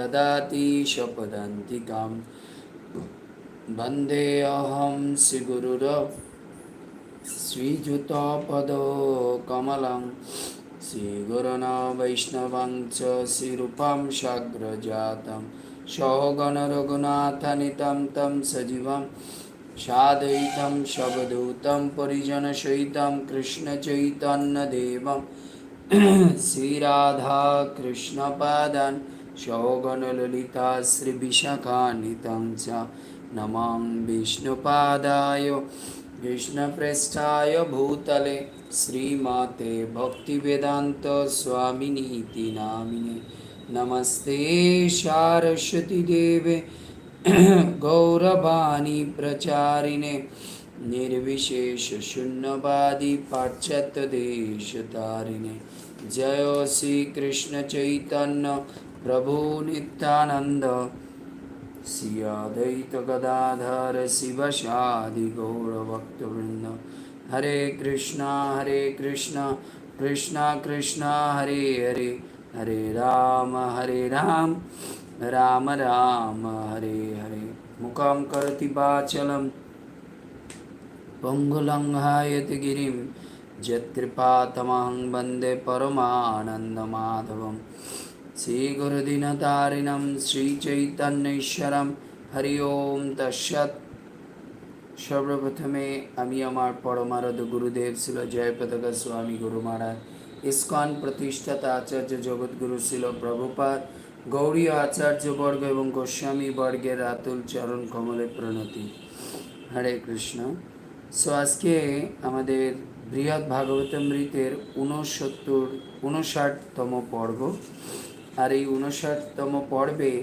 ददाति शपदान्तिकां वन्देऽहं श्रीगुरुर श्रीयुतपदो कमलं श्रीगुरुण वैष्णवं च श्रीरूपं साग्रजातं सौगणरघुनाथनितं तं सजीवं साद्वैतं शवदूतं परिजनसहितं कृष्णचैतन्यदेवं श्रीराधाकृष्णपादान् सौगणललिता श्रीविशाखान्वितं च नमां विष्णुपादाय कृष्णप्रेष्ठाय भूतले श्रीमाते भक्तिवेदान्तस्वामिनीति नामिने नमस्ते सारस्वतीदेवे गौरवाणी प्रचारिणे निर्विशेषशून्यवादी पाश्चात्यदेशतारिणे जय श्रीकृष्णचैतन्य प्रभु नित्यानन्द श्री अद्वैत गदाधर शिवशादि गौरभक्तवृन्द हरे कृष्णा हरे कृष्णा कृष्णा कृष्णा हरे हरे हरे राम हरे राम राम राम हरे हरे मुखं करोति वाचलं पङ्गुलङ्घायति गिरिं यत्कृपातमहं वन्दे परमानन्दमाधवम् শ্রীগুরুদিনতারিণম শ্রীচৈতন্যশ্বরম হরি ওম তৎসৎ সর্বপ্রথমে আমি আমার পরমারদ গুরুদেব ছিল জয়পতাকা স্বামী গুরু মহারাজ ইস্কন প্রতিষ্ঠাতা আচার্য জগৎগুরু ছিল প্রভুপাদ গৌরী আচার্যবর্গ এবং গোস্বামী বর্গের আতুল চরণ কমলে প্রণতি হরে কৃষ্ণ সো আজকে আমাদের বৃহৎ ভাগবতামৃতের ঊনসত্তর, ঊনষাটতম পর্ব। আর এই উনষাটতম পর্বে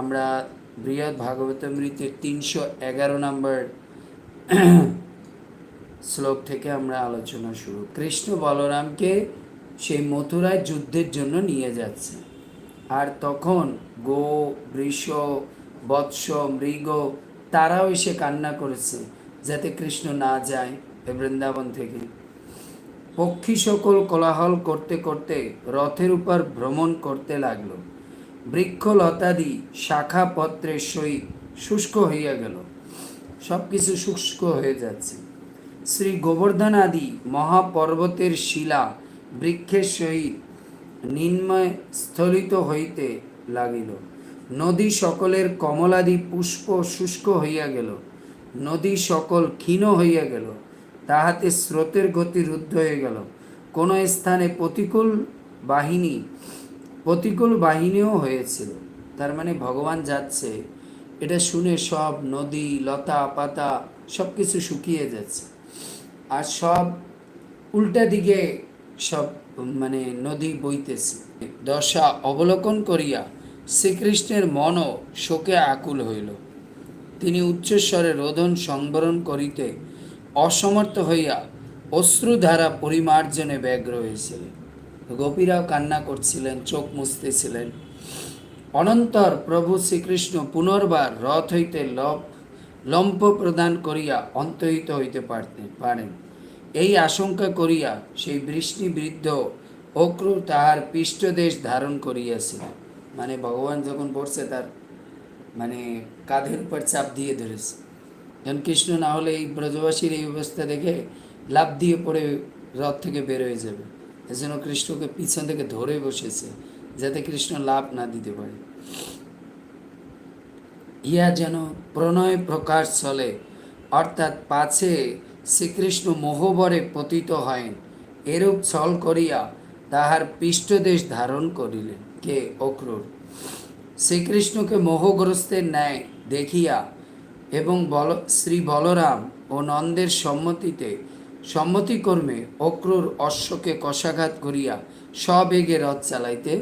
আমরা বৃহৎ ভাগবতামৃতের তিনশো এগারো নম্বর শ্লোক থেকে আমরা আলোচনা শুরু। কৃষ্ণ বলরামকে সেই মথুরায় যুদ্ধের জন্য নিয়ে যাচ্ছে। আর তখন গো, বৃষ, বৎস, মৃগ, তারাও এসে কান্না করেছে যাতে কৃষ্ণ না যায় বৃন্দাবন থেকে। পক্ষী সকল কোলাহল করতে করতে রথের উপর ভ্রমণ করতে লাগল। বৃক্ষলতাদি শাখা পত্রের সহিত শুষ্ক হইয়া গেল। সব কিছু শুষ্ক হয়ে যাচ্ছে। শ্রী গোবর্ধন আদি মহাপর্বতের শিলা বৃক্ষের সহিত নিম্নয় স্থলিত হইতে লাগিল। নদী সকলের কমলাদি পুষ্প শুষ্ক হইয়া গেল। নদী সকল ক্ষীণ হইয়া গেল। তাহাতে স্রোতের গতি রুদ্ধ হয়ে গেল। কোনো স্থানে প্রতিকূল বাহিনী, প্রতিকূল বাহিনীও হয়েছিল। তার মানে ভগবান যাচ্ছে, এটা শুনে সব নদী, লতা, পাতা সব কিছু শুকিয়ে যাচ্ছে। আর সব উল্টা দিকে সব মানে নদী বইতেছে। দশা অবলোকন করিয়া শ্রীকৃষ্ণের মনও শোকে আকুল হইল। তিনি উচ্চস্বরে রোদন সংবরণ করিতে অসমর্থ হইয়া অশ্রুধারা পরিমার্জনে ব্যগ্র হয়েছিলেন গোপীরাও কান্না করছিলেন, চোখ মুছতেছিলেন। অনন্তর প্রভু শ্রীকৃষ্ণ পুনর্বার রথ হইতে লপ, লম্প প্রদান করিয়া অন্তহিত হইতে পারতেন, পারেন। এই আশঙ্কা করিয়া সেই বৃষ্টি বৃদ্ধ অক্রু তাহার পৃষ্ঠদেশ ধারণ করিয়াছিলেন মানে ভগবান যখন পড়ছে তার মানে কাঁধের উপর চাপ দিয়ে ধরেছে। যখন কৃষ্ণ না হলে এই ব্রজবাসীর এই অবস্থা দেখে লাভ দিয়ে পড়ে রথ থেকে বের হয়ে যাবে। এজন্য কৃষ্ণকে পিছন থেকে ধরে বসেছে, যাতে কৃষ্ণ লাভ না দিতে পারে। ইয়া যেন প্রণয় প্রকাশ চলে, অর্থাৎ পাছে শ্রীকৃষ্ণ মোহবরে পতিত হয় এরূপ ছল করিয়া তাহার পৃষ্ঠদেশ ধারণ করিলেন। কে অক্রূর? শ্রীকৃষ্ণকে মোহগ্রস্তের ন্যায় দেখিয়া এবং বল, শ্রী বলরাম ও নন্দের সম্মতিতে সম্মতিকর্মে অক্রূর অশ্বকে কষাঘাত করিয়া সবেগে রথ চালাইতে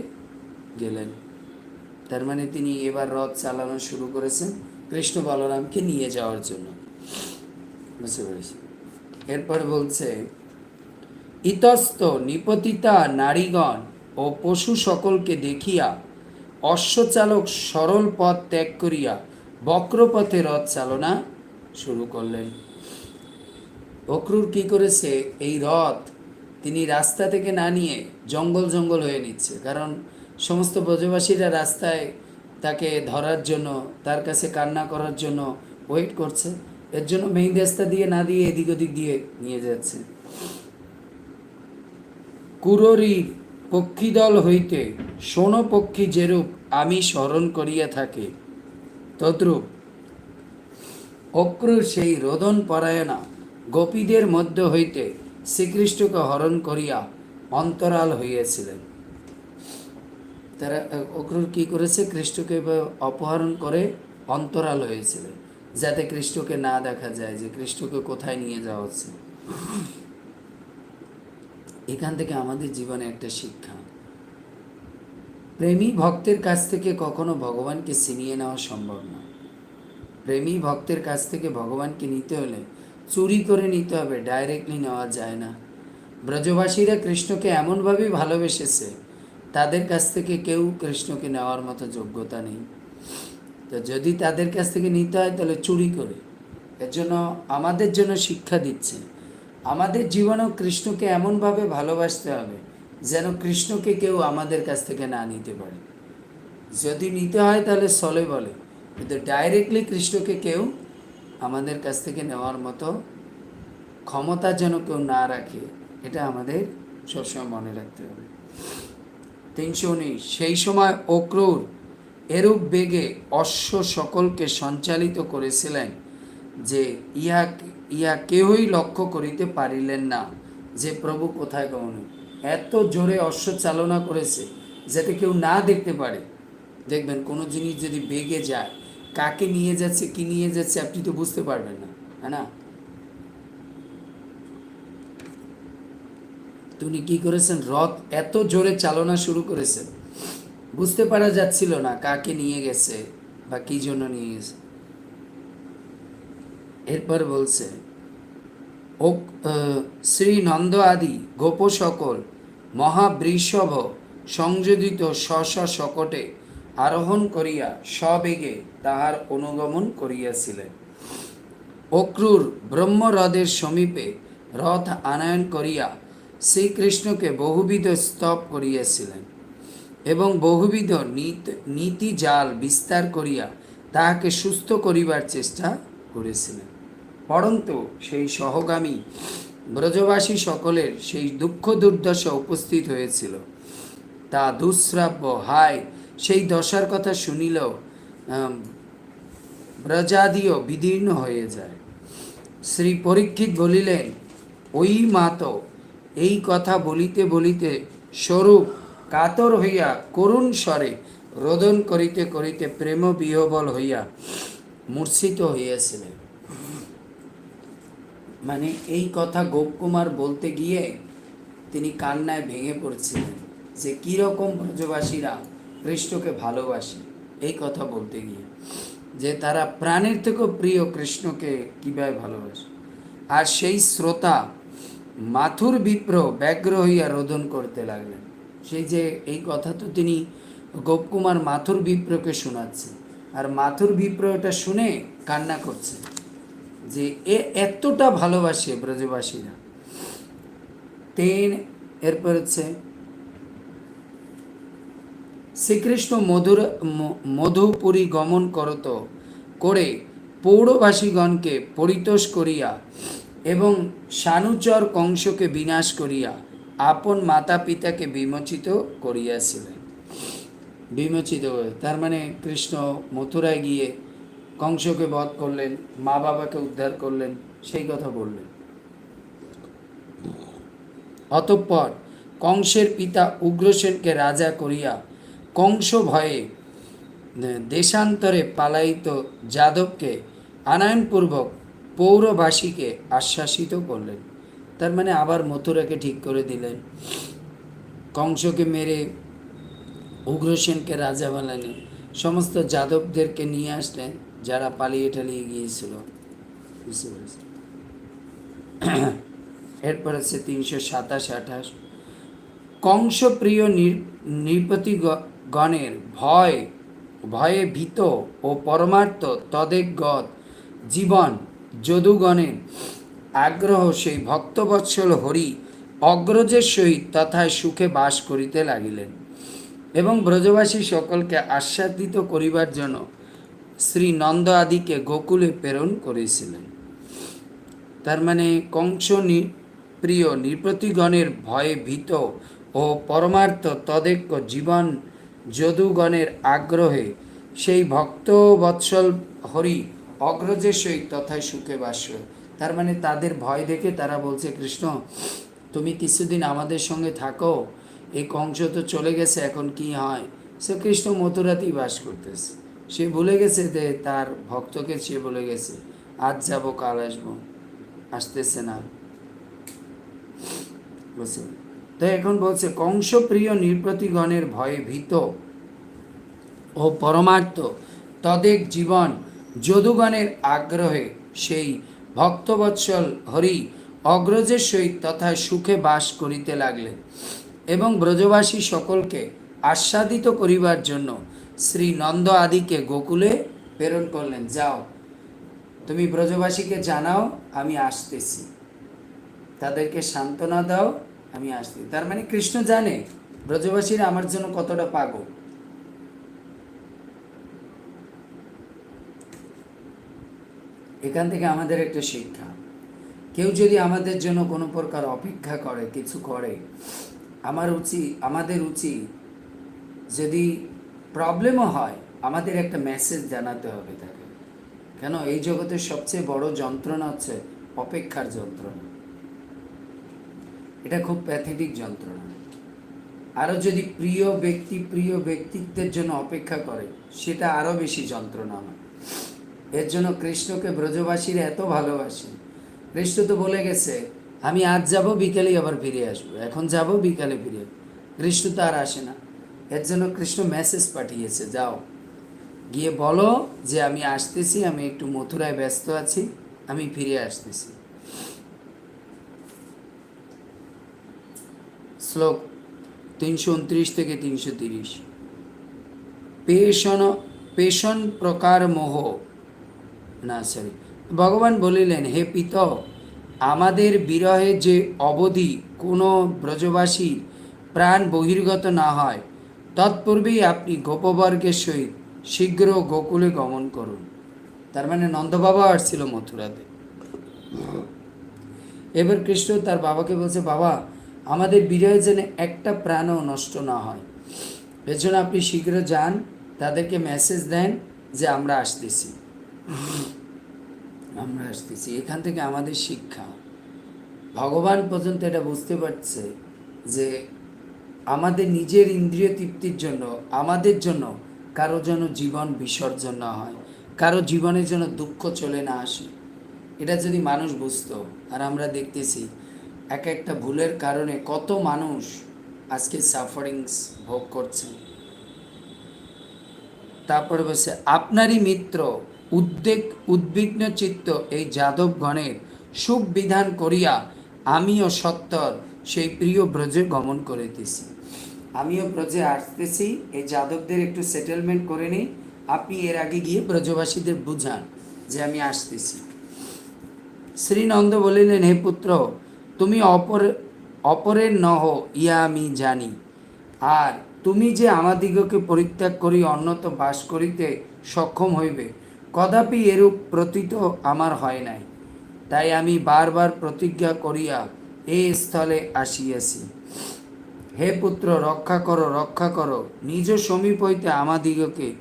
গেলেন। তার মানে তিনি এবার রথ চালানো শুরু করেছেন কৃষ্ণ বলরামকে নিয়ে যাওয়ার জন্য। বুঝতে পেরেছি? এরপর বলছে, ইতস্ত নিপতিতা নারীগণ ও পশু সকলকে দেখিয়া অশ্বচালক সরল পথ ত্যাগ করিয়া বক্রপথে রথ চালনা শুরু করলেন। অক্রুর কি করেছে? এই রথ তিনি রাস্তা থেকে না নিয়ে জঙ্গল জঙ্গল হয়ে নিচ্ছে। কারণ সমস্ত ব্রজবাসীরা রাস্তায় তাকে ধরার জন্য, তার কাছে কান্না করার জন্য ওয়েট করছে। এর জন্য মেইন মেহিন্দাস্তা দিয়ে না দিয়ে এদিক ওদিক দিয়ে নিয়ে যাচ্ছে। কুররীর পক্ষীদল হইতে সোনপক্ষী যেরূপ আমি স্মরণ করিয়া থাকি তদ্রূপ। অক্রুর সেই রোদন পরায়ণা গোপীদের মধ্য হইতে শ্রীকৃষ্ণকে হরণ করিয়া অন্তরাল হইয়াছিলেন। তারা অক্রুর কি করেছে? কৃষ্ণকে অপহরণ করে অন্তরাল হয়েছিলেন, যাতে কৃষ্ণকে না দেখা যায় যে কৃষ্ণকে কোথায় নিয়ে যাওয়া হচ্ছে। এখান থেকে আমাদের জীবনে একটা শিক্ষা। প্রেমী ভক্তের কাছ থেকে কখনো ভগবানকে ছিনিয়ে নেওয়া সম্ভব না। প্রেমী ভক্তের কাছ থেকে ভগবানকে নিতে হলে চুরি করে নিতে হবে ডাইরেক্টলি নেওয়া যায় না। ব্রজবাসীরা কৃষ্ণকে এমনভাবে ভালোবেসেছে, তাদের কাছ থেকে কেউ কৃষ্ণকে নেওয়ার মতো যোগ্যতা নেই। তো যদি তাদের কাছ থেকে নিতে হয়, তাহলে চুরি করে। এর জন্য আমাদের জন্য শিক্ষা দিচ্ছে, আমাদের জীবনেও কৃষ্ণকে এমনভাবে ভালোবাসতে হবে যেন কৃষ্ণকে কেউ আমাদের কাছ থেকে না নিতে পারে। যদি নিতে হয় তাহলে সলে বলে, কিন্তু ডাইরেক্টলি কৃষ্ণকে কেউ আমাদের কাছ থেকে নেওয়ার মতো ক্ষমতা যেন কেউ না রাখে, এটা আমাদের সবসময় মনে রাখতে হবে। তিনশো উনিশ, সেই সময় অক্রুর এরূপ বেগে অশ্ব সকলকে সঞ্চালিত করেছিলেন যে ইহা ইহা কেহই লক্ষ্য করিতে পারিলেন না, যে প্রভু কোথায় গমন এত জোরে অশ্ব চালনা করেছে যাতে কেউ না দেখতে পারে। দেখবেন, কোনো জিনিস যদি বেগে যায়, কাকে নিয়ে যাচ্ছে, কি নিয়ে যাচ্ছে, আপনি তো বুঝতে পারবেন না হ্যাঁ না? তিনি কি করেছেন? রথ এত জোরে চালনা শুরু করেছেন। বুঝতে পারা যাচ্ছিল না কাকে নিয়ে গেছে বা কি জন্য নিয়ে গেছে। এরপর বলছে শ্রী নন্দ আদি গোপ সকল মহাবৃষভ সংযোজিত স্ব শকটে আরোহণ করিয়া সবেগে তাহার অনুগমন করিয়াছিলেন। অক্রুর ব্রহ্মহ্রদের সমীপে রথ আনয়ন করিয়া শ্রীকৃষ্ণকে বহুবিধ স্তব করিয়াছিলেন এবং বহুবিধ নীতি জাল বিস্তার করিয়া তাহাকে সুস্থ করিবার চেষ্টা করেছিলেন। পরন্তু সেই সহগামী ব্রজবাসী সকলের সেই দুঃখ দুর্দশা উপস্থিত হয়েছিল। তা দুঃশ্রাব্য হায় সেই দশার কথা শুনিলেও আম, ব্রজাদিও বিদীর্ণ হয়ে যায়। শ্রী পরীক্ষিত বলিলেন ওই মাত এই কথা বলিতে বলিতে স্বরূপ কাতর হইয়া করুণ স্বরে রোদন করিতে করিতে প্রেম বিহবল হইয়া মূর্ছিত হইয়াছিলেন। মানে এই কথা গোপকুমার বলতে গিয়ে তিনি কান্নায় ভেঙে পড়ছিলেন যে কীরকম ব্রজবাসীরা কৃষ্ণকে ভালোবাসে। এই কথা বলতে গিয়ে যে তারা প্রাণের থেকেও প্রিয় কৃষ্ণকে কীভাবে ভালোবাসে। আর সেই শ্রোতা মাথুর বিপ্র ব্যগ্র হইয়া রোদন করতে লাগলেন। সেই যে এই কথা তো তিনি গোপকুমার মাথুর বিপ্রকে শোনাচ্ছেন। আর মাথুর বিপ্র এটা শুনে কান্না করছে যে এ এতটা ভালোবাসে ব্রজবাসীরা। তেন, এরপর হচ্ছে শ্রীকৃষ্ণ মধুর মধুপুরী গমন করত করে পৌরবাসীগণকে পরিতোষ করিয়া এবং সানুচর কংসকে বিনাশ করিয়া আপন মাতা পিতাকে বিমোচিত করিয়াছিলেন। বিমোচিত তার মানে কৃষ্ণ মথুরায় গিয়ে কংসকে বধ করলেন, মা বাবাকে উদ্ধার করলেন, সেই কথা বললেন। অতঃপর কংসের পিতা উগ্রসেনকে রাজা করিয়া কংস ভয়ে দেশান্তরে পালাইত যাদবকে আনায়নপূর্বক পৌরবাসীকে আশ্বাসিত করলেন। তার মানে আবার মথুরাকে ঠিক করে দিলেন। কংসকে মেরে উগ্রসেনকে রাজা বানালেন। সমস্ত যাদবদেরকে নিয়ে আসলেন। যারা পালিয়ে টালিয়ে গিয়েছিল। এরপর আছে তিনশো সাতাশ আঠাশ। কংসপ্রিয় নৃপতি গণের ভয়, ভয়ে ভীত ও পরমার্থ তদেগত জীবন যদুগণের আগ্রহ সেই ভক্তবৎসল হরি অগ্রজের সহিত তথায় সুখে বাস করিতে লাগিলেন এবং ব্রজবাসী সকলকে আশ্বাদিত করিবার জন্য শ্রী নন্দ আদিকে গোকুলে প্রেরণ করেছিলেন। তার মানে কংস প্রিয় নৃপতিগণের ভয়ে ভীত ও পরমার্থ তদেক্য জীবন যদুগণের আগ্রহে সেই ভক্ত বৎসল হরি অগ্রজের সহিত তথায় সুখে বাস তার মানে তাদের ভয় দেখে তারা বলছে, কৃষ্ণ, তুমি কিছুদিন আমাদের সঙ্গে থাকো, এই কংস তো চলে গেছে, এখন কি হয়? সে কৃষ্ণ মথুরাতেই বাস করতেছে। সে ভুলে গেছে যে তার ভক্তকে সে বলে গেছে, আজ যাব, কাল আসব। আসতেছে না। তো এখন বলছে কংস প্রিয় নৃপতিগণের ভয়ে ভীত ও পরমার্থ, তদেক জীবন যদুগণের আগ্রহে সেই ভক্তবৎসল হরি অগ্রজের সহিত তথা সুখে বাস করিতে লাগলেন এবং ব্রজবাসী সকলকে আস্বাদিত করিবার জন্য শ্রী নন্দ আদিকে গোকুলে প্রেরণ করলেন, যাও, তুমি ব্রজবাসীকে জানাও, আমি আসতেছি। তাদেরকে সান্ত্বনা দাও, আমি আসতেছি। তার মানে কৃষ্ণ জানে, ব্রজবাসীরা আমার জন্য কতটা পাগল। এখান থেকে আমাদের একটা শিক্ষা। কেউ যদি আমাদের জন্য কোনো প্রকার অপেক্ষা করে, কিছু করে, আমার উচিত, আমাদের উচিত যদি প্রবলেমও হয়। আমাদের একটা মেসেজ জানাতে হবে তাকে। কেন? এই জগতের সবচেয়ে বড় যন্ত্রণা হচ্ছে অপেক্ষার যন্ত্রণা। এটা খুব প্যাথেটিক যন্ত্রণা। আরও যদি প্রিয় ব্যক্তি প্রিয় ব্যক্তিত্বের জন্য অপেক্ষা করে, সেটা আরও বেশি যন্ত্রণা হয়। এর জন্য কৃষ্ণকে ব্রজবাসীরা এত ভালোবাসে। কৃষ্ণ তো বলে গেছে, আমি আজ যাব, বিকেলেই আবার ফিরে আসব। এখন যাব, বিকালে ফিরে। কৃষ্ণ তো আর আসে না। এর জন্য কৃষ্ণ মেসেজ পাঠিয়েছে, যাও। গিয়ে বলো যে আমি আসতেছি, আমি একটু মথুরায় ব্যস্ত আছি, আমি ফিরে আসতেছি। শ্লোক তিনশো উনত্রিশ থেকে তিনশো তিরিশ। পেশন পেশন প্রকার মোহ। না সরি ভগবান বলিলেন, হে পিত, আমাদের বিরহে যে অবধি কোনো ব্রজবাসী প্রাণ বহির্গত না হয় তৎপূর্বেই আপনি গোপবর্গের সহিত শীঘ্র গোকুলে গমন করুন। তার মানে নন্দবাবা আসছিল মথুরাতে। এবার কৃষ্ণ তার বাবাকে বলছে, বাবা, আমাদের বিরহে যেন একটা প্রাণও নষ্ট না হয়। এর জন্য আপনি শীঘ্র যান, তাদেরকে মেসেজ দেন যে আমরা আসতেছি। আমরা আসতেছি। এখান থেকে আমাদের শিক্ষা। ভগবান পর্যন্ত এটা বুঝতে পারছে যে আমাদের নিজের ইন্দ্রিয় তৃপ্তির জন্য, আমাদের জন্য কারও যেন জীবন বিসর্জন না হয়, কারও জীবনের জন্য দুঃখ চলে না আসে। এটা যদি মানুষ বুঝতো, আর আমরা দেখতেছি এক একটা ভুলের কারণে কত মানুষ আজকে সাফারিংস ভোগ করছে। তারপরে বলছে, আপনারই মিত্র, উদ্বেগ উদ্বিগ্ন চিত্ত এই যাদবগণের সুখ বিধান করিয়া আমিও সত্তর সেই প্রিয় ব্রজে গমন করিতেছি। আমিও ব্রজে আসতেছি, এই যাদবদের একটু সেটেলমেন্ট করে নিই। আপনি এর আগে গিয়ে ব্রজবাসীদের বুঝান যে আমি আসতেছি। শ্রীনন্দ বলিলেন, হে পুত্র, তুমি অপর, অপরের নহ, ইয়া আমি জানি। আর তুমি যে আমাদিগকে পরিত্যাগ করি অন্যত বাস করিতে সক্ষম হইবে, কদাপি এরূপ প্রতীত আমার হয় নাই। তাই আমি বারবার প্রতিজ্ঞা করিয়া এ স্থলে আসিয়াছি। হে পুত্র, রক্ষা করো রক্ষা করো। নিজ সমীপ হইতে আমাদিগকে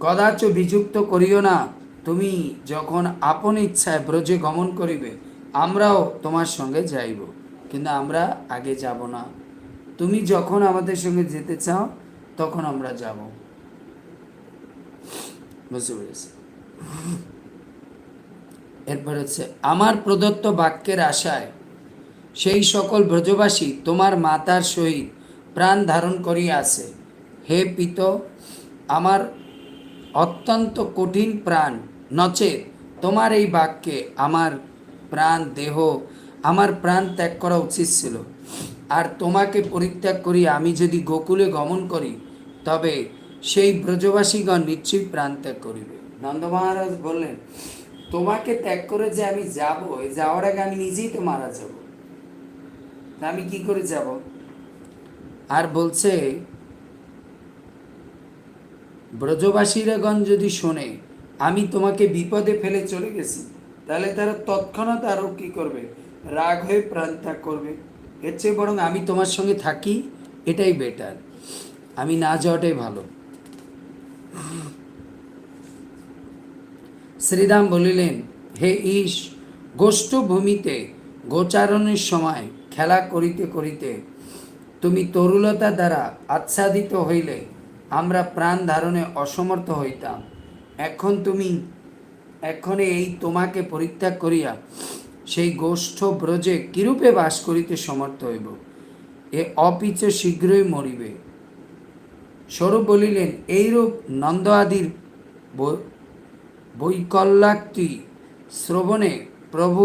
কদাচ বিযুক্ত করিও না। তুমি যখন আপন ইচ্ছায় ব্রজে গমন করিবে, আমরাও তোমার সঙ্গে যাইব। কিন্তু আমরা আগে যাব না। তুমি যখন আমাদের সঙ্গে যেতে চাও, তখন আমরা যাব। বুঝতে পেরেছি? এরপর হচ্ছে, আমার প্রদত্ত বাক্যের আশায় সেই সকল ব্রজবাসী তোমার মাতার সহিত প্রাণ ধারণ করিয়া আছে। হে পিত, আমার অত্যন্ত কঠিন প্রাণ, নচেত তোমার এই বাক্যে আমার প্রাণ দেহ, আমার প্রাণ ত্যাগ করা উচিত ছিল। আর তোমাকে পরিত্যাগ করি, আমি যদি গোকুলে গমন করি, তবে সেই ব্রজবাসীগণ নিশ্চয়ই প্রাণ ত্যাগ করিবে। নন্দ মহারাজ বললেন, তোমাকে ত্যাগ করে যে আমি যাব যাওয়ার আগে আমি নিজেই তো মারা যাব আমি কি করে যাব? আর বলছে, ব্রজবাসীরাগণ যদি শোনে, আমি তোমাকে বিপদে ফেলে চলে গেছি, তাহলে তারা তৎক্ষণাৎ আরও কী করবে? রাগ হয়ে প্রাণ ত্যাগ করবে। এর চেয়ে বরং আমি তোমার সঙ্গে থাকি, এটাই বেটার আমি না যাওয়াটাই ভালো। শ্রীরাম বলিলেন, হে ঈশ গোষ্ঠভূমিতে গোচারণের সময় খেলা করিতে করিতে তুমি তরুলতা দ্বারা আচ্ছাদিত হইলে আমরা প্রাণ ধারণে অসমর্থ হইতাম। এখন তুমি, এখন এই তোমাকে পরিত্যাগ করিয়া সেই গোষ্ঠ ব্রজে কিরূপে বাস করিতে সমর্থ হইব? এ অপিচ শীঘ্রই মরিবে। স্বরূপ বলিলেন, এইরূপ নন্দ আদির বৈকল্যাক্তি শ্রবণে প্রভু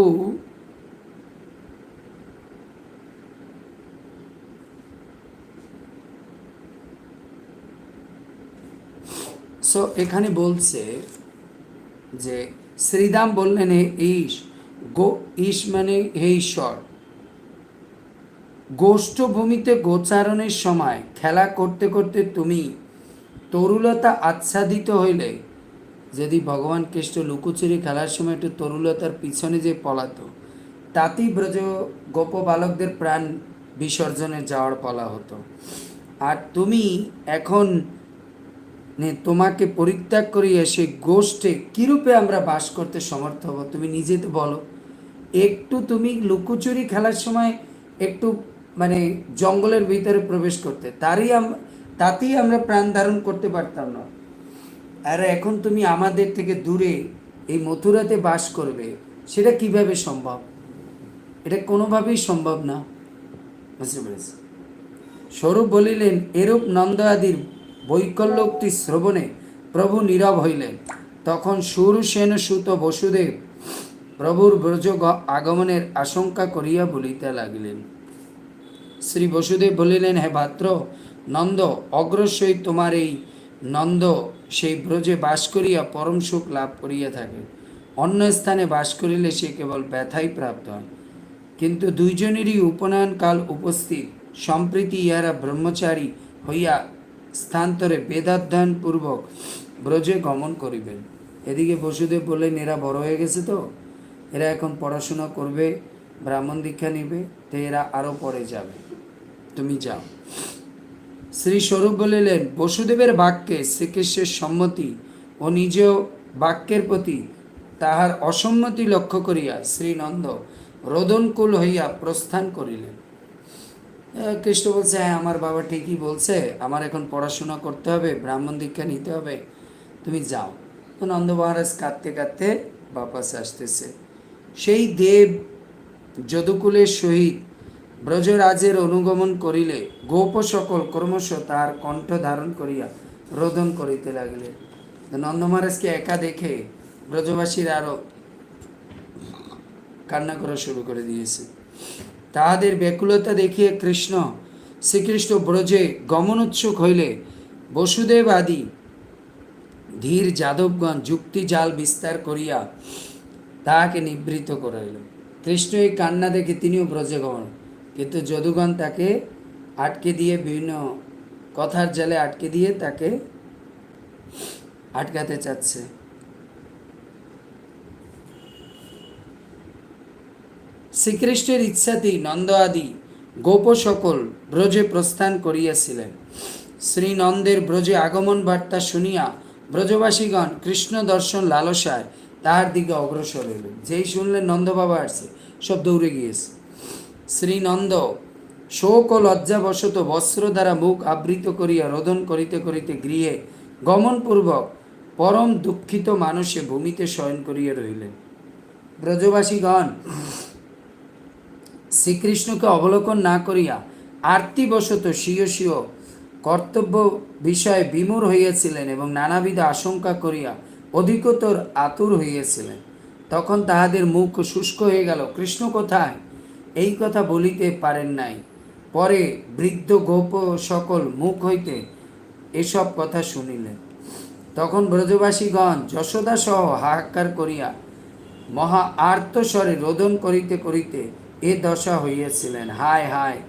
সো এখানে বলছে যে শ্রীদাম বললেন, হে ঈশ, গো, ঈশ মানে হে ঈশ্বর। গোষ্ঠভূমিতে গোচারণের সময় খেলা করতে করতে তুমি তরুলতা আচ্ছাদিত হইলে। যদি ভগবান কৃষ্ণ লুকোচুরি খেলার সময় একটু তরুলতার পিছনে যে পলাতো, তাতেই ব্রজ গোপ বালকদের প্রাণ বিসর্জনে যাওয়ার পলা হতো। আর তুমি এখন তোমাকে পরিত্যাগ করিয়া সেই গোষ্ঠে কীরূপে আমরা বাস করতে সমর্থ হব? তুমি নিজে তো বলো। একটু তুমি লুকোচুরি খেলার সময় একটু মানে জঙ্গলের ভিতরে প্রবেশ করতে। তারই তাতেই আমরা প্রাণ ধারণ করতে পারতাম না। আর এখন তুমি আমাদের থেকে দূরে এই মথুরাতে বাস করবে। সেটা কীভাবে সম্ভব? এটা কোনোভাবেই সম্ভব না। বুঝতে পেরেছি। স্বরূপ বলিলেন, এরূপ নন্দ আদির বৈকল্যোক্তি শ্রবণে প্রভু নীরব হইলেন। তখন সুরসেন সুত বসুদেব প্রভুর ব্রজ আগমনের আশঙ্কা করিয়া বলিতে লাগিলেন। শ্রী বসুদেব বলিলেন, হে ভাত্র নন্দ, অগ্রসই তোমার এই নন্দ সেই ব্রজে বাস করিয়া পরম সুখ লাভ করিয়া থাকে। অন্য স্থানে বাস করিলে সে কেবল ব্যথাই প্রাপ্ত হয়। কিন্তু দুইজনেরই উপনয়ন কাল উপস্থিত। সম্প্রীতি ইহারা ব্রহ্মচারী হইয়া স্থান্তরে বেদাধ্যয়ন পূর্বক ব্রজে গমন করিবেন। এদিকে বসুদেব বললেন, এরা বড় হয়ে গেছে তো? এরা এখন পড়াশোনা করবে, ব্রাহ্মণ দীক্ষা নিবে, তো এরা আরও পরে যাবে। তুমি যাও। শ্রী স্বরূপ বলিলেন, বসুদেবের বাক্যে শ্রীকৃষ্ণের সম্মতি ও নিজ বাক্যের প্রতি তাহার অসম্মতি লক্ষ্য করিয়া শ্রীনন্দ রোদনকুল হইয়া প্রস্থান করিলেন। কৃষ্ণ বলছে হ্যাঁ আমার বাবা ঠিকই বলছে। আমার এখন পড়াশোনা করতে হবে, ব্রাহ্মণ দীক্ষা নিতে হবে। তুমি যাও। তো নন্দ মহারাজ কাঁদতে কাঁদতে বাপাস আসতেছে। সেই দেব যদুকুলের সহিত ব্রজরাজের অনুগমন করিলে গোপ সকল ক্রমশ তার কণ্ঠ ধারণ করিয়া রোদন করিতে লাগিলেন। নন্দ মহারাজকে একা দেখে ব্রজবাসীর আরও কান্না করা শুরু করে দিয়েছে। তাহাদের ব্যাকুলতা দেখিয়ে কৃষ্ণ শ্রীকৃষ্ণ ব্রজে গমন উৎসুক হইলে বসুদেব আদি, ধীর যাদবগণ যুক্তি জাল বিস্তার করিয়া তাহাকে নিবৃত করাইল। কৃষ্ণ এই কান্না দেখে তিনিও ব্রজে গমন। কিন্তু যদুগণ তাকে আটকে দিয়ে বিভিন্ন কথার জালে আটকে দিয়ে তাকে আটকাতে চাচ্ছে। শ্রীকৃষ্ণের ইচ্ছাতেই নন্দ আদি গোপ সকল ব্রজে প্রস্থান করিয়াছিলেন। শ্রীনন্দের ব্রজে আগমন বার্তা শুনিয়া ব্রজবাসীগণ কৃষ্ণ দর্শন লালসায় তাহার দিকে অগ্রসর হইলেন। যেই শুনলেন নন্দ বাবা আসছে সব দৌড়ে গিয়েছে। শ্রীনন্দ শোক ও লজ্জাবশত বস্ত্র দ্বারা মুখ আবৃত করিয়া রোদন করিতে করিতে গৃহে গমনপূর্বক পরম দুঃখিত মানুষে ভূমিতে শয়ন করিয়া রহিলেন। ব্রজবাসীগণ শ্রীকৃষ্ণকে অবলোকন না করিয়া আরতিবশত স্বীয় স্বীয় কর্তব্য বিষয়ে বিমূর হইয়াছিলেন এবং নানাবিধ আশঙ্কা করিয়া অধিকতর আতুর হইয়াছিলেন। তখন তাহাদের মুখ শুষ্ক হয়ে গেল, কৃষ্ণ কোথায়? এই কথা বলিতে পারেন নাই পরে বৃদ্ধ গোপ সকল মুখ হইতে এসব কথা শুনিলেন। তখন ব্রজবাসীগণ যশোদা সহ হাহাকার করিয়া মহা আর্তস্বরে রোদন করিতে করিতে এ দশা হইয়াছিলেন। হায় হায়,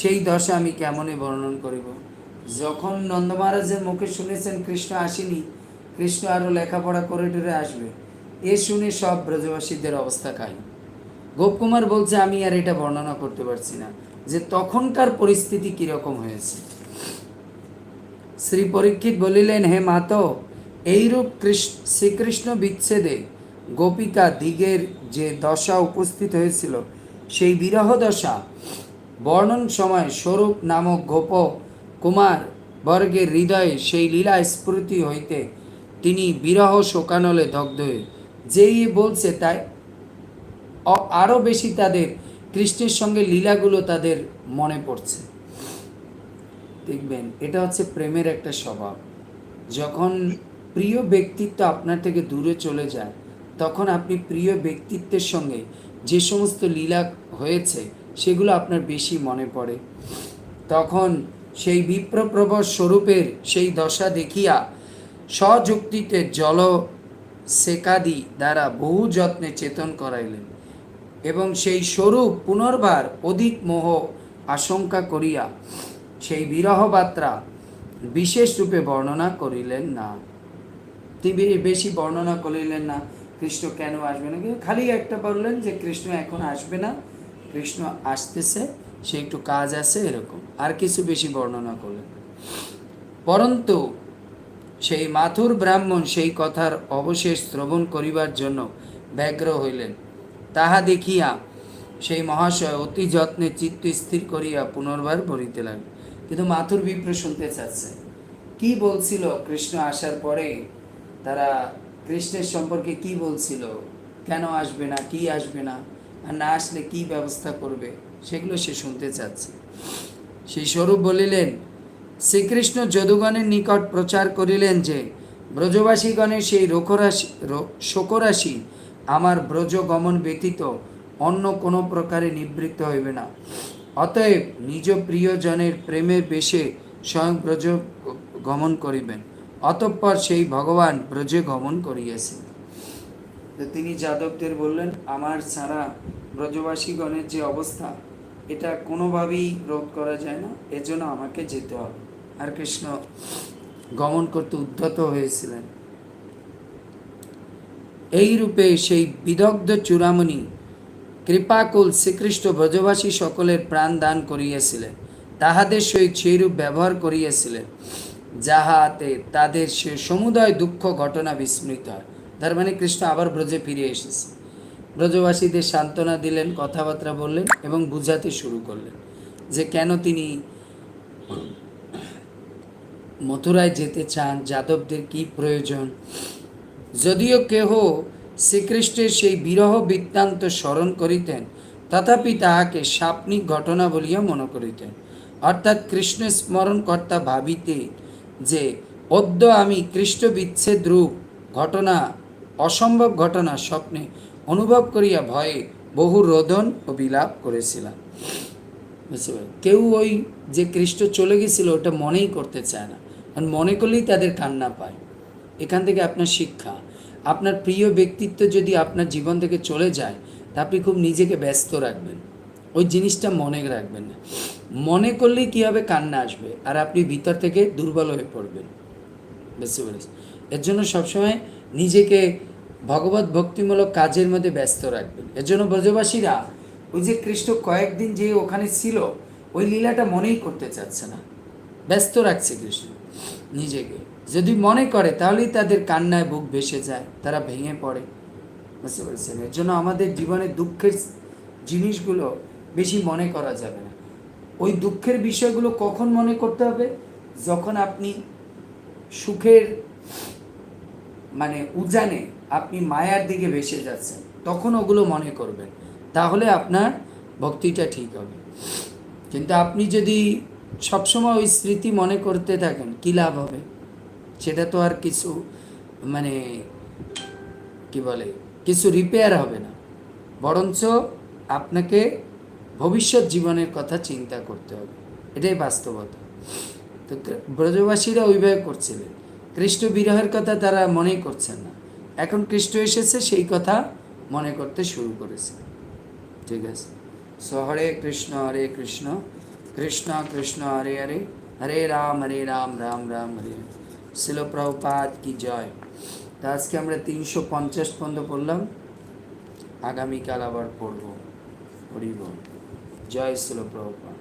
সেই দশা আমি কেমনে বর্ণন করিব? যখন নন্দ মহারাজের মুখে শুনেছেন কৃষ্ণ আসেনি, কৃষ্ণ আরও লেখাপড়া করে টরে আসবে। এ শুনে সব ব্রজবাসীদের অবস্থা খাই গোপকুমার বলছে, আমি আর এটা বর্ণনা করতে পারছি না যে তখনকার পরিস্থিতি কীরকম হয়েছে। শ্রী পরীক্ষিত বলিলেন, হে মাত, এইরূপ কৃষ্ণ, শ্রীকৃষ্ণ বিচ্ছেদে গোপিকা দিগের যে দশা উপস্থিত হয়েছিল সেই বিরহ দশা বর্ণন সময় স্বরূপ নামক গোপ কুমার বর্গের হৃদয়ে সেই লীলা স্ফূর্তি হইতে তিনি বিরহ শোকানলে দগ্ধ হয়ে, যেই বলছে তাই। আরও বেশি তাদের কৃষ্ণের সঙ্গে লীলাগুলো তাদের মনে পড়ছে। দেখবেন, এটা হচ্ছে প্রেমের একটা স্বভাব। যখন প্রিয় ব্যক্তিত্ব আপনার থেকে দূরে চলে যায়, তখন আপনি প্রিয় ব্যক্তিত্বের সঙ্গে যে সমস্ত লীলা হয়েছে, সেগুলো আপনার বেশি মনে পড়ে। তখন সেই বিপ্রপ্রভ স্বরূপের সেই দশা দেখিয়া স্বযুক্তিতে জল সেকাদি দ্বারা বহু যত্নে চেতন করাইলেন এবং সেই স্বরূপ পুনর্বার অধিক মোহ আশঙ্কা করিয়া সেই বিরহ বার্তা বিশেষ রূপে বর্ণনা করিলেন না। তিনি বেশি বর্ণনা করিলেন না। কৃষ্ণ কেন আসবে না? কিন্তু খালি একটা বললেন যে কৃষ্ণ এখন আসবে না। কৃষ্ণ আসতেছে, সে একটু কাজ আছে এরকম। আর কিছু বেশি বর্ণনা করলেন। পরন্তু সেই মাথুর ব্রাহ্মণ সেই কথার অবশেষ শ্রবণ করিবার জন্য ব্যগ্র হইলেন। তাহা দেখিয়া সেই মহাশয় অতি যত্নে চিত্ত স্থির করিয়া পুনর্বার বলিতে লাগলেন। কিন্তু মাথুর বিপ্র শুনতে চাচ্ছে। কি বলছিল কৃষ্ণ আসার পরে? তারা কৃষ্ণের সম্পর্কে কি বলছিল? কেন আসবে না? কি আসবে না? আর না আসলে কি ব্যবস্থা করবে? সেগুলো সে শুনতে চাচ্ছে। সেই স্বরূপ বলিলেন, শ্রীকৃষ্ণ যদুগণের নিকট প্রচার করিলেন যে, ব্রজবাসীগণের সেই রোখরাশি শোকরাশি আমার ব্রজ গমন ব্যতীত অন্য কোনো প্রকারে নিবৃত্ত হইবে না। অতএব নিজ প্রিয়জনের প্রেমের বেশে স্বয়ং ব্রজ গমন করিবেন। অতঃপর সেই ভগবান ব্রজে গমন করিয়াছেন। তিনি যাদবদের বললেন, আমার ছাড়া ব্রজবাসীগণের যে অবস্থা, এটা কোনোভাবেই রোধ করা যায় না। এজন্য আমাকে যেতে হবে। আর কৃষ্ণ গমন করতে উদ্ধত হয়েছিলেন। এই রূপে সেই বিদগ্ধ চূড়ামণি কৃপাকুল শ্রীকৃষ্ণ ব্রজবাসী সকলের প্রাণ দান করিয়াছিলেন। তাহাদের সহিত সেইরূপ ব্যবহার করিয়াছিলেন। যাহাতে তাদের সে সমুদয় দুঃখ ঘটনা বিস্মৃত হয়। তার মানে কৃষ্ণ আবার ব্রজে ফিরে এসেছে। ব্রজবাসীদের সান্ত্বনা দিলেন, কথাবার্তা বললেন এবং বুঝাতে শুরু করলেন যে কেন তিনি মথুরায় যেতে চান, যাদবদের কি প্রয়োজন। যদিও কেহ শ্রীকৃষ্ণের সেই বিরহ বৃত্তান্ত স্মরণ করিতেন, তথাপি তাহাকে সাপনিক ঘটনা বলিয়া মনে করিতেন। অর্থাৎ কৃষ্ণ স্মরণকর্তা ভাবিতে যে অদ্য আমি কৃষ্ণ বিচ্ছেদ রূপ ঘটনা, অসম্ভব ঘটনা স্বপ্নে অনুভব করিয়া ভয়ে বহু রোদন ও বিলাপ করেছিলাম? কেউ ওই যে কৃষ্ণ চলে গেছিল, ওটা মনেই করতে চায় না। কারণ মনে করলেই তাদের কান্না পায়। এখান থেকে আপনার শিক্ষা। আপনার প্রিয় ব্যক্তিত্ব যদি আপনার জীবন থেকে চলে যায়, তা আপনি খুব নিজেকে ব্যস্ত রাখবেন। ওই জিনিসটা মনে রাখবেন না। মনে করলেই কী হবে? কান্না আসবে। আর আপনি ভিতর থেকে দুর্বল হয়ে পড়বেন। বুঝতে পেরেছি এর জন্য সবসময় নিজেকে ভগবত ভক্তিমূলক কাজের মধ্যে ব্যস্ত রাখবেন। এর জন্য ব্রজবাসীরা ওই যে কৃষ্ণ কয়েকদিন যে ওখানে ছিল, ওই লীলাটা মনেই করতে চাচ্ছে না। ব্যস্ত রাখছে কৃষ্ণ নিজেকে। যদি মনে করে, তাহলেই তাদের কান্নায় বুক ভেসে যায়, তারা ভেঙে পড়ে। বুঝতে পেরেছেন? এর জন্য আমাদের জীবনে দুঃখের জিনিসগুলো বেশি মনে করা যাবে না। ওই দুঃখের বিষয়গুলো কখন মনে করতে হবে? যখন আপনি সুখের মানে উজানে আপনি মায়ার দিকে ভেসে যাচ্ছেন, তখন ওগুলো মনে করবেন। তাহলে আপনার ভক্তিটা ঠিক হবে। কিন্তু আপনি যদি সবসময় ওই স্মৃতি মনে করতে থাকেন, কী লাভ হবে? সেটা তো আর কিছু মানে কি বলে, কিছু রিপেয়ার হবে না। বরঞ্চ আপনাকে ভবিষ্যৎ জীবনের কথা চিন্তা করতে হবে। এটাই বাস্তবতা। তো ব্রজবাসীরা ওইভাবে করছিলেন। কৃষ্ণ বিরহের কথা তারা মনেই করছেন না। এখন কৃষ্ণ এসেছে, সেই কথা মনে করতে শুরু করেছে। ঠিক আছে? সো হরে কৃষ্ণ হরে কৃষ্ণ। কৃষ্ণ কৃষ্ণ, হরে হরে। হরে রাম হরে রাম রাম রাম, হরে। শিল প্রভুপাত কি জয়। তা আজকে আমরা তিনশো পঞ্চাশ পর্যন্ত পড়লাম। আগামীকাল আবার পড়ব। হরিব জয় শিল প্রভুপাত